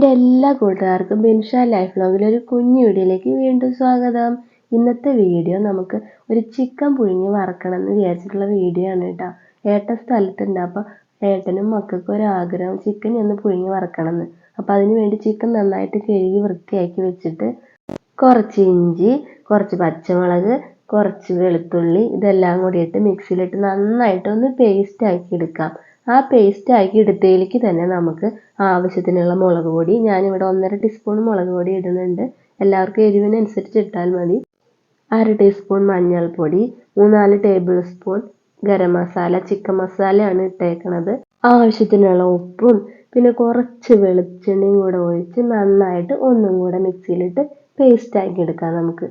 എന്റെ എല്ലാ കൂട്ടുകാർക്കും ബിൻഷ ലൈഫ് വ്ലോഗിലെ ഒരു കുഞ്ഞു വീഡിയോയിലേക്ക് വീണ്ടും സ്വാഗതം. ഇന്നത്തെ വീഡിയോ നമുക്ക് ഒരു ചിക്കൻ പുഴുങ്ങി വറക്കണം എന്ന് വിചാരിച്ചിട്ടുള്ള വീഡിയോ ആണ് കേട്ടോ. ഏട്ടൻ സ്ഥലത്തുണ്ട് അപ്പോൾ ഏട്ടനും മക്കൾക്കും ഒരു ആഗ്രഹം ചിക്കൻ ഒന്ന് പുഴുങ്ങി വറക്കണം എന്ന് അപ്പോൾ അതിന് വേണ്ടി ചിക്കൻ നന്നായിട്ട് കഴുകി വൃത്തിയാക്കി വെച്ചിട്ട് കുറച്ച് ഇഞ്ചി കുറച്ച് പച്ചമുളക് കുറച്ച് വെളുത്തുള്ളി ഇതെല്ലാം കൂടി ഇട്ട് മിക്സിയിലിട്ട് നന്നായിട്ട് ഒന്ന് പേസ്റ്റ് ആക്കി എടുക്കാം. ആ പേസ്റ്റ് ആക്കി എടുത്തതിലേക്ക് തന്നെ നമുക്ക് ആവശ്യത്തിനുള്ള മുളക് പൊടി ഞാനിവിടെ ഒന്നര ടീസ്പൂൺ മുളക് പൊടി ഇടുന്നുണ്ട്. എല്ലാവർക്കും എരിവിനനുസരിച്ച് ഇട്ടാൽ മതി. അര ടീസ്പൂൺ മഞ്ഞൾപ്പൊടി മൂന്നാൽ tablespoon garam masala chicken മസാലയാണ് ഇട്ടേക്കണത്. ആവശ്യത്തിനുള്ള ഉപ്പും പിന്നെ കുറച്ച് വെളിച്ചെണ്ണയും കൂടെ ഒഴിച്ച് നന്നായിട്ട് ഒന്നും കൂടെ മിക്സിയിലിട്ട് പേസ്റ്റ് ആക്കി എടുക്കാം നമുക്ക്.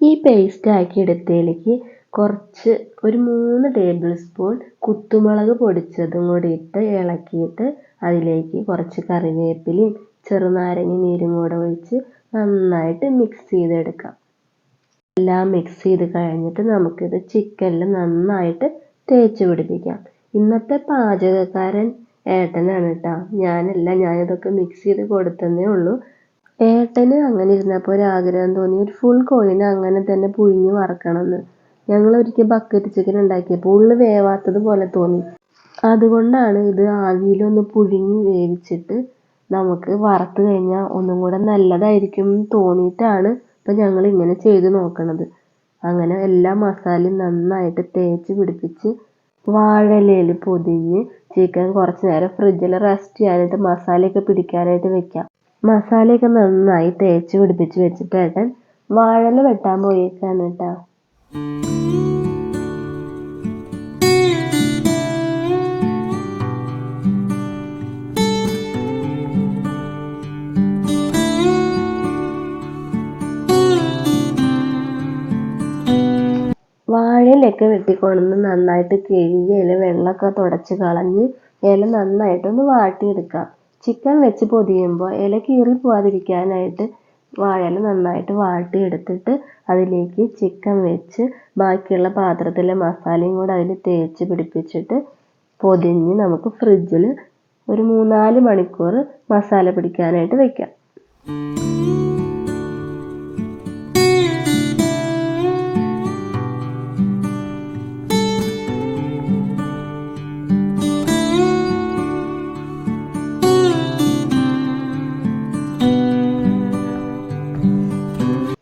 ഈ പേസ്റ്റ് ആക്കി എടുത്തതിലേക്ക് കുറച്ച് ഒരു മൂന്ന് ടേബിൾ സ്പൂൺ കുത്തുമുളക് പൊടിച്ചതും കൂടി ഇട്ട് ഇളക്കിയിട്ട് അതിലേക്ക് കുറച്ച് കറിവേപ്പിലയും ചെറുനാരങ്ങ നീരും കൂടെ ഒഴിച്ച് നന്നായിട്ട് മിക്സ് ചെയ്തെടുക്കാം. എല്ലാം മിക്സ് ചെയ്ത് കഴിഞ്ഞിട്ട് നമുക്കിത് ചിക്കനിൽ നന്നായിട്ട് തേച്ച് പിടിപ്പിക്കാം. ഇന്നത്തെ പാചകക്കാരൻ ഏട്ടനാണ് കേട്ടോ ഞാനല്ല ഞാനിതൊക്കെ മിക്സ് ചെയ്ത് കൊടുത്തതേ ഉള്ളൂ. ഏട്ടന് അങ്ങനെ ഇരുന്നപ്പോൾ ഒരു ആഗ്രഹം തോന്നി ഒരു ഫുൾ കോഴിനെ അങ്ങനെ തന്നെ പുഴുങ്ങി വറക്കണമെന്ന്. ഞങ്ങൾ ഒരിക്കൽ ബക്കറ്റ് ചിക്കൻ ഉണ്ടാക്കിയപ്പോൾ ഉള്ളു വേവാത്തത് പോലെ തോന്നി. അതുകൊണ്ടാണ് ഇത് ആവിയിലൊന്ന് പുഴുങ്ങി വേവിച്ചിട്ട് നമുക്ക് വറുത്ത് കഴിഞ്ഞാൽ ഒന്നും കൂടെ നല്ലതായിരിക്കും തോന്നിയിട്ടാണ് ഇപ്പം ഞങ്ങൾ ഇങ്ങനെ ചെയ്ത് നോക്കണത്. അങ്ങനെ എല്ലാ മസാലയും നന്നായിട്ട് തേച്ച് പിടിപ്പിച്ച് വാഴയിലയിൽ പൊതിഞ്ഞ് ചിക്കൻ കുറച്ച് നേരം ഫ്രിഡ്ജിൽ റെസ്റ്റ് ചെയ്യാനായിട്ട് മസാലയൊക്കെ പിടിക്കാനായിട്ട് വെക്കാം. മസാലയൊക്കെ നന്നായി തേച്ച് പിടിപ്പിച്ച് വെച്ചിട്ട് ഏട്ടൻ വാഴല വെട്ടാൻ പോയേക്കാണ് കേട്ടോ വാഴയിലൊക്കെ വെട്ടിക്കൊണ്ടുവന്ന് നന്നായിട്ട് കഴുകി ഇല വെള്ളമൊക്കെ തുടച്ച് കളഞ്ഞ് ഇല നന്നായിട്ടൊന്ന് വാട്ടിയെടുക്കാം. ചിക്കൻ വെച്ച് പൊതിയുമ്പോൾ ഇല കീറി പോവാതിരിക്കാനായിട്ട് വാഴയില നന്നായിട്ട് വാട്ടിയെടുത്തിട്ട് അതിലേക്ക് ചിക്കൻ വെച്ച് ബാക്കിയുള്ള പാത്രത്തിലെ മസാലയും കൂടെ അതിൽ തേച്ച് പിടിപ്പിച്ചിട്ട് പൊതിഞ്ഞ് നമുക്ക് ഫ്രിഡ്ജിൽ ഒരു മൂന്നാൽ മണിക്കൂർ മസാല പിടിക്കാനായിട്ട് വെക്കാം.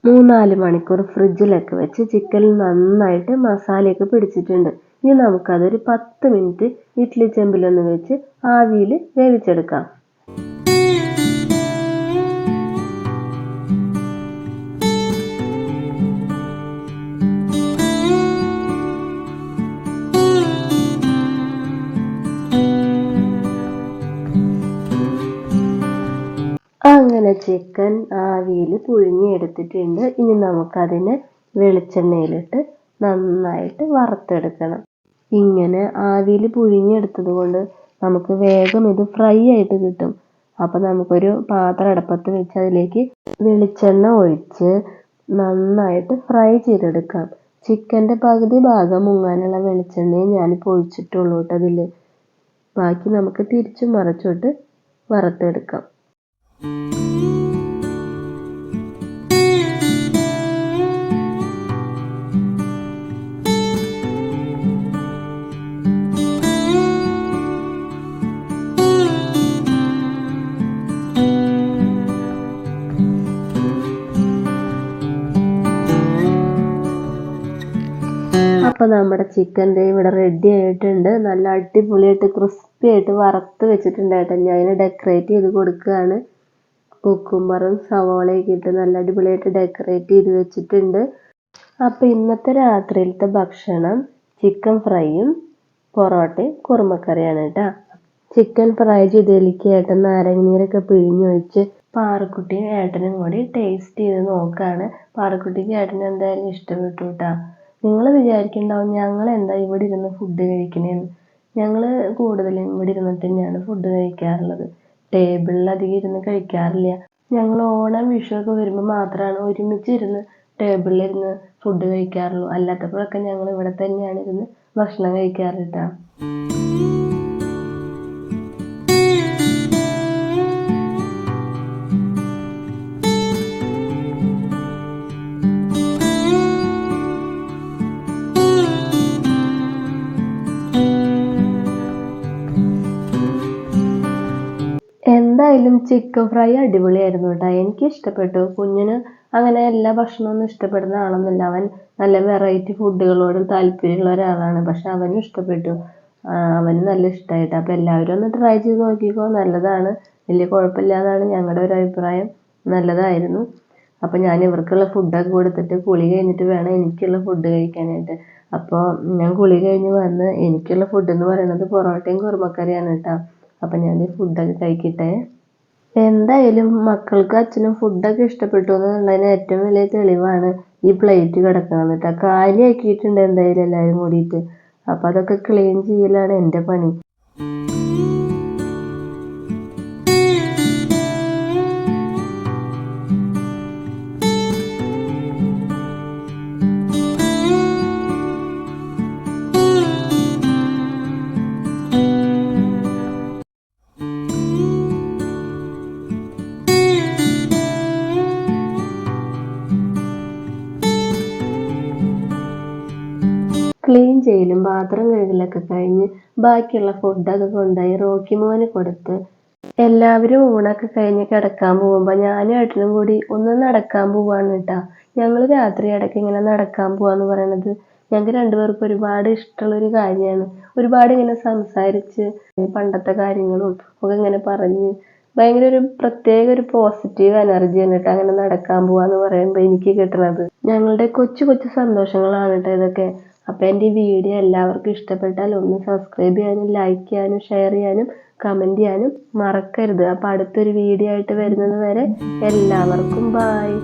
മൂന്നാൽ മണിക്കൂർ ഫ്രിഡ്ജിലൊക്കെ വെച്ച് ചിക്കൻ നന്നായിട്ട് മസാലയൊക്കെ പിടിച്ചിട്ടുണ്ട്. ഇനി നമുക്കതൊരു പത്ത് മിനിറ്റ് ഇഡ്ഡലി ചെമ്പിലൊന്ന് വെച്ച് ആവിയിൽ വേവിച്ചെടുക്കാം. ചിക്കൻ ആവിയിൽ പുഴുങ്ങിയെടുത്തിട്ടുണ്ട് ഇനി നമുക്കതിനെ വെളിച്ചെണ്ണയിലിട്ട് നന്നായിട്ട് വറുത്തെടുക്കണം. ഇങ്ങനെ ആവിയിൽ പുഴുങ്ങിയെടുത്തത് കൊണ്ട് നമുക്ക് വേഗം ഇത് ഫ്രൈ ആയിട്ട് കിട്ടും. അപ്പോൾ നമുക്കൊരു പാത്രം അടുപ്പത്ത് വെച്ച് അതിലേക്ക് വെളിച്ചെണ്ണ ഒഴിച്ച് നന്നായിട്ട് ഫ്രൈ ചെയ്തെടുക്കാം. ചിക്കന്റെ പകുതി ഭാഗം മുങ്ങാനുള്ള വെളിച്ചെണ്ണയെ ഞാനിപ്പോൾ ഒഴിച്ചിട്ടുള്ളൂ കേട്ടോ അതിൽ ബാക്കി നമുക്ക് തിരിച്ചും മറച്ചോട്ട് വറുത്തെടുക്കാം. അപ്പോൾ നമ്മുടെ ചിക്കൻ ദേ ഇവിടെ റെഡി ആയിട്ടുണ്ട്. നല്ല അടിപൊളിയായിട്ട് ക്രിസ്പി ആയിട്ട് വറുത്ത് വെച്ചിട്ടുണ്ട് ഏട്ടൻ ഞാൻ അതിനെ ഡെക്കറേറ്റ് ചെയ്ത് കൊടുക്കുകയാണ്. കുക്കുംബറും സവോളയൊക്കെ ഇട്ട് നല്ല അടിപൊളിയായിട്ട് ഡെക്കറേറ്റ് ചെയ്ത് വെച്ചിട്ടുണ്ട്. അപ്പോൾ ഇന്നത്തെ രാത്രിയിലത്തെ ഭക്ഷണം ചിക്കൻ ഫ്രൈയും പൊറോട്ടയും കുറുമക്കറിയാണ് കേട്ടോ. ചിക്കൻ ഫ്രൈ ചെയ്തതിലേക്ക് ഏട്ടൻ നാരങ്ങനീരൊക്കെ പിഴിഞ്ഞൊഴിച്ച് പാറക്കുട്ടിയും ഏട്ടനും കൂടി ടേസ്റ്റ് ചെയ്ത് നോക്കുകയാണ്. പാറക്കുട്ടിക്ക് ഏട്ടന് എന്തായാലും ഇഷ്ടപ്പെട്ടു കേട്ടോ. നിങ്ങൾ വിചാരിക്കുന്നുണ്ടാവും ഞങ്ങൾ എന്താ ഇവിടെ ഇരുന്ന് ഫുഡ് കഴിക്കണേന്ന്. ഞങ്ങൾ കൂടുതലും ഇവിടെ ഇരുന്നിട്ട് തന്നെയാണ് ഫുഡ് കഴിക്കാറുള്ളത്. ടേബിളിൽ അധികം ഇരുന്ന് കഴിക്കാറില്ല. ഞങ്ങൾ ഓണം വിഷു ഒക്കെ വരുമ്പോൾ മാത്രമാണ് ഒരുമിച്ചിരുന്ന് ടേബിളിലിരുന്ന് ഫുഡ് കഴിക്കാറുള്ളൂ. അല്ലാത്തപ്പോഴൊക്കെ ഞങ്ങൾ ഇവിടെ തന്നെയാണ് ഇരുന്ന് ഭക്ഷണം കഴിക്കാറ് കേട്ടോ എന്തായാലും ചിക്കൻ ഫ്രൈ അടിപൊളിയായിരുന്നു കേട്ടോ. എനിക്ക് ഇഷ്ടപ്പെട്ടു. കുഞ്ഞിന് അങ്ങനെ എല്ലാ ഭക്ഷണമൊന്നും ഇഷ്ടപ്പെടുന്ന ആളൊന്നുമില്ല. അവൻ നല്ല വെറൈറ്റി ഫുഡുകളോട് താല്പര്യമുള്ള ഒരാളാണ്. പക്ഷെ അവനും ഇഷ്ടപ്പെട്ടു. അവന് നല്ല ഇഷ്ടമായിട്ട് അപ്പോൾ എല്ലാവരും ഒന്ന് ട്രൈ ചെയ്ത് നോക്കിക്കോ. നല്ലതാണ്. വലിയ കുഴപ്പമില്ലാതാണ് ഞങ്ങളുടെ ഒരു അഭിപ്രായം. നല്ലതായിരുന്നു. അപ്പോൾ ഞാൻ ഇവർക്കുള്ള ഫുഡൊക്കെ കൊടുത്തിട്ട് കുളി കഴിഞ്ഞിട്ട് വേണം എനിക്കുള്ള ഫുഡ് കഴിക്കാനായിട്ട്. അപ്പോൾ ഞാൻ കുളി കഴിഞ്ഞ് വന്ന് എനിക്കുള്ള ഫുഡ് എന്ന് പറയുന്നത് പൊറോട്ടയും കുറുമക്കറിയാണ് കേട്ടോ. അപ്പം ഞാൻ ഫുഡൊക്കെ കഴിക്കട്ടെ. എന്തായാലും മക്കൾക്ക് അച്ഛനും ഫുഡൊക്കെ ഇഷ്ടപ്പെട്ടു എന്നുള്ളതിന് ഏറ്റവും വലിയ തെളിവാണ് ഈ പ്ലേറ്റ് കിടക്കുന്നത് കേട്ടോ. കാലിയാക്കിയിട്ടുണ്ട് എന്തായാലും എല്ലാവരും കൂടിയിട്ട്. അപ്പം അതൊക്കെ ക്ലീൻ ചെയ്യലാണ് എന്റെ പണി. ചെയ്യലും പാത്രം കഴുകലൊക്കെ കഴിഞ്ഞ് ബാക്കിയുള്ള ഫുഡൊക്കെ കൊണ്ടുപോയി റോക്കി മോന് കൊടുത്ത് എല്ലാവരും ഊണൊക്കെ കഴിഞ്ഞ് കിടക്കാൻ പോകുമ്പോൾ ഞാനും ഏട്ടനും കൂടി ഒന്ന് നടക്കാൻ പോവാണ് കേട്ടോ. ഞങ്ങൾ രാത്രി ഇടയ്ക്ക് ഇങ്ങനെ നടക്കാൻ പോവാന്ന് പറയണത് ഞങ്ങൾക്ക് രണ്ടുപേർക്കും ഒരുപാട് ഇഷ്ടമുള്ള ഒരു കാര്യമാണ്. ഒരുപാട് ഇങ്ങനെ സംസാരിച്ച് പണ്ടത്തെ കാര്യങ്ങളും ഒക്കെ ഇങ്ങനെ പറഞ്ഞ് ഭയങ്കര ഒരു പ്രത്യേക ഒരു പോസിറ്റീവ് എനർജിയാണ് കേട്ടോ അങ്ങനെ നടക്കാൻ പോവാന്ന് പറയുമ്പോൾ എനിക്ക് കിട്ടണത്. ഞങ്ങളുടെ കൊച്ചു കൊച്ചു സന്തോഷങ്ങളാണ് കേട്ടോ ഇതൊക്കെ. അപ്പോൾ എന്റെ ഈ വീഡിയോ എല്ലാവർക്കും ഇഷ്ടപ്പെട്ടാൽ ഒന്ന് സബ്സ്ക്രൈബ് ചെയ്യാനും ലൈക്ക് ചെയ്യാനും ഷെയർ ചെയ്യാനും കമന്റ് ചെയ്യാനും മറക്കരുത്. അപ്പോൾ അടുത്തൊരു വീഡിയോ ആയിട്ട് വരുന്നത് വരെ എല്ലാവർക്കും ബായ്